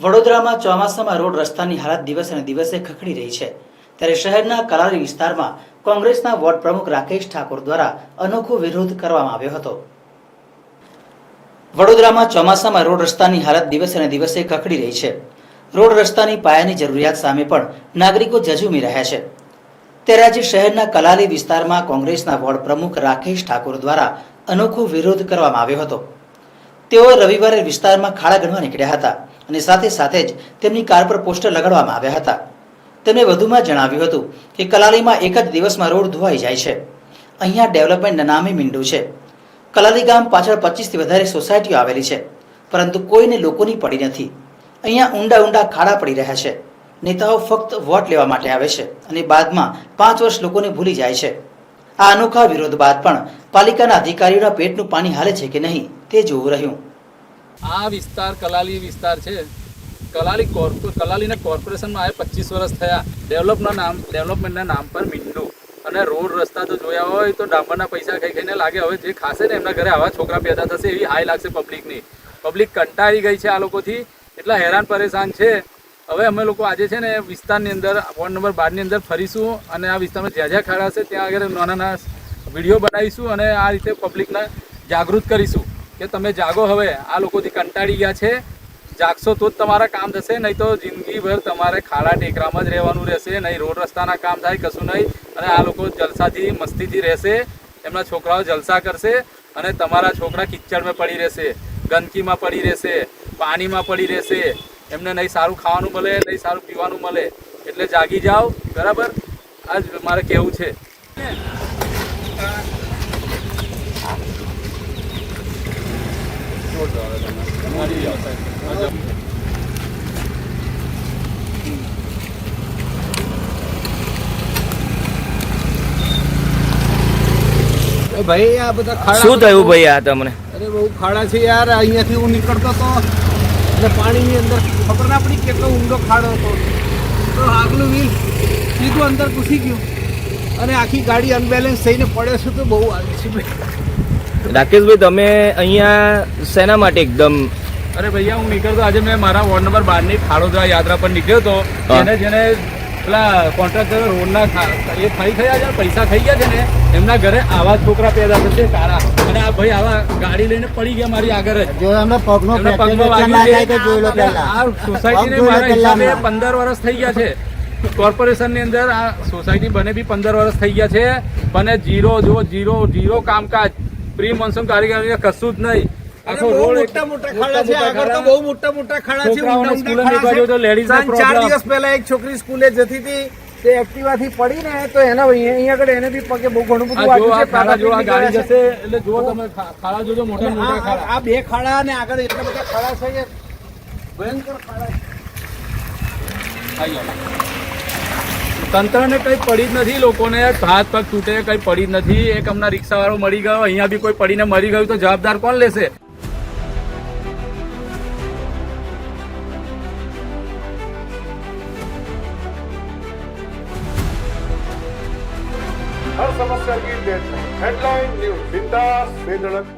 વડોદરામાં ચોમાસામાં રોડ રસ્તાની હાલત દિવસે દિવસે ખખડી રહી છે. ત્યારે શહેરના કલારી વિસ્તારમાં કોંગ્રેસના વોર્ડ પ્રમુખ રાકેશ ઠાકોર દ્વારા અનોખો વિરોધ કરવામાં આવ્યો હતો. વડોદરામાં ચોમાસામાં રોડ રસ્તાની હાલત દિવસે દિવસે ખખડી રહી છે. રોડ રસ્તાની પાયાની જરૂરિયાત સામે પણ નાગરિકો જજુમી રહ્યા છે. ત્યારે આજે શહેરના કલાલી વિસ્તારમાં કોંગ્રેસના વોર્ડ પ્રમુખ રાકેશ ઠાકોર દ્વારા અનોખો વિરોધ કરવામાં આવ્યો હતો. તેઓ રવિવારે વિસ્તારમાં ખાડા ગણવા નીકળ્યા હતા અને સાથે સાથે જ તેમની કાર પર પોસ્ટર લગાડવામાં આવ્યા હતા. તેમણે વધુમાં જણાવ્યું હતું કે કલાલીમાં એક જ દિવસમાં રોડ ધોવાઈ જાય છે. અહીંયા ડેવલપમેન્ટ નામે મીંડું છે. કલાલી ગામ પાછળ પચીસથી વધારે સોસાયટીઓ આવેલી છે, પરંતુ કોઈને લોકોની પડી નથી. અહીંયા ઊંડા ઊંડા ખાડા પડી રહ્યા છે. નેતાઓ ફક્ત વોટ લેવા માટે આવે છે અને બાદમાં પાંચ વર્ષ લોકોને ભૂલી જાય છે. આ અનોખા વિરોધ બાદ પણ પાલિકાના અધિકારીઓના પેટનું પાણી હાલે છે કે નહીં તે જોવું રહ્યું. આ વિસ્તાર કલાલી વિસ્તાર છે. કલાલી કોર્પો, કલાલીના કોર્પોરેશનમાં આવે પચીસ વર્ષ થયા. ડેવલપના નામ, ડેવલપમેન્ટના નામ પર મીંડું. અને રોડ રસ્તા તો જોયા હોય તો ડામરના પૈસા ખાઈ ખાઈને લાગે. હવે જે ખાશે ને એમના ઘરે આવા છોકરા પેદા થશે એવી હાઈ લાગશે પબ્લિકની પબ્લિક કંટાળી ગઈ છે આ લોકોથી. એટલા હેરાન પરેશાન છે. હવે અમે લોકો આજે છે ને વિસ્તારની અંદર, વોર્ડ નંબર બારની અંદર ફરીશું અને આ વિસ્તારમાં જ્યાં જ્યાં ખાડા છે ત્યાં આગળ નાના નાના વીડિયો બનાવીશું અને આ રીતે પબ્લિકને જાગૃત કરીશું કે તમે જાગો હવે. આ લોકોથી કંટાળી ગયા છે, જાગશો તો જ તમારા કામ થશે, નહીં તો જિંદગીભર તમારે ખાડા ટેકરામાં જ રહેવાનું રહેશે, નહીં રોડ રસ્તાના કામ થાય કશું નહીં. અને આ લોકો જલસાથી, મસ્તીથી રહેશે, એમના છોકરાઓ જલસા કરશે અને તમારા છોકરા કિચડમાં પડી રહેશે, ગંદકીમાં પડી રહેશે, પાણીમાં પડી રહેશે એમને નહીં સારું ખાવાનું મળે નહીં સારું પીવાનું મળે એટલે જાગી જાઓ બરાબર? આ જ મારે કહેવું છે. ભાઈ આ બધા ખાડા શું થયું ભાઈ આ તમને? અરે બહુ ખાડા છે યાર અહીંયાથી હું નીકળતો હતો એટલે પાણીની અંદર ખબર ના પડી કેટલો ઊંડો ખાડો હતો. તો આગલું વ્હીલ સીધું અંદર ઘૂસી ગયું. અને આખી ગાડી અનબેલેન્સ થઈને પડે છે તો બહુ આવી છે ભાઈ. રાકેશભાઈ તમે અહીંયા શેના માટે એકદમ અરે ભૈયા હું નીકળતો આજે મેં મારા વોર્ડ નંબર બારની ખાડોદરા યાત્રા પર નીકળ્યો હતો. જેને જેને પેલા કોન્ટ્રાક્ટર રોડના એ થઈ થયા છે પૈસા થઈ ગયા છે ને એમના ઘરે આવા છોકરા પેદા થશે કારા અને આ ભાઈ આવા ગાડી લઈને પડી ગયા મારી આગળ જ. જો એમનો પગનો જોઈ લો પહેલા આ સોસાયટીને મારા હિસાબે વર્ષ થઈ ગયા છે. કોર્પોરેશનની અંદર આ સોસાયટી બને બી પંદર વર્ષ થઈ ગયા છે. પણ જીરો જો જીરો જીરો કામકાજ. પ્રી મોન્સૂન કારીગરી કશું જ નહીં. અરે રોડ મોટા મોટા ખાડા છે આગળ તો બહુ મોટા મોટા ખાડા છે ચાર દિવસ પહેલા એક છોકરી સ્કૂલે જતી હતી તે એક્ટિવાથી પડી ને તો એના અહીંયા આગળ એને બી પગે બહુ ઘણું બધું જો વાગ્યું છે ખાડા જો આ ગાડી જશે એટલે જુઓ તમે ખાડા જોજો મોટા મોટા ખાડા. આ બે ખાડા ને આગળ એટલા બધા ખાડા છે કે ભયંકર ખાડા તંત્રને કઈ પડી જ નથી લોકોને હાથ પગ તૂટે કઈ પડી જ નથી. એક હમણાં રિક્ષાવાળો મરી ગયો અહીંયા બી કોઈ પડીને મરી ગયું તો જવાબદાર કોણ લેશે? ಸಮಸ್ಯೆ ಸಮಸ್ಯೆಯಾಗಿ ಹೆಡ್ಲೈನ್ ನ್ಯೂಸ್ ಬಿಂದಾಸ್ ಬೇದಳಕ್